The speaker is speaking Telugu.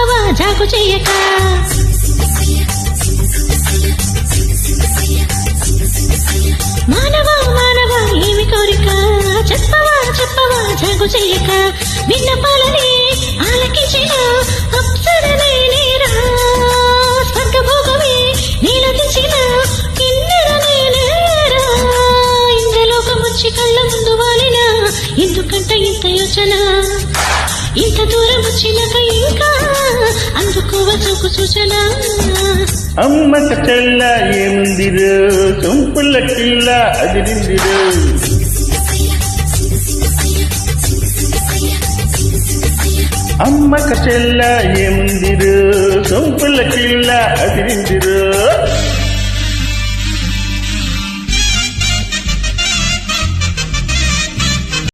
చెప్పవా చెప్పవా చేయక. మానవా మానవా ఏమి కోరిక? చెప్పవా చెప్పవా జాగు చేయక. విన్నపాలని ఆలకించిన అప్సరనే నేరా. స్వర్గభోగమే నీలకించిన కిన్నెరనే నేరా. ఇంద్రలోకమొచ్చి కళ్ళ ముందు వాలిన ఎందుకంట ఇంత యోచన? ఇంత దూరం వచ్చినాక అమ్మక చెల్ల ఏముందిరు? చంపుల కిల్ల అదిరిందిరు? అమ్మక చెల్ల ఏముందిరు? చంపుల కిల్ల అదిరిందిరు?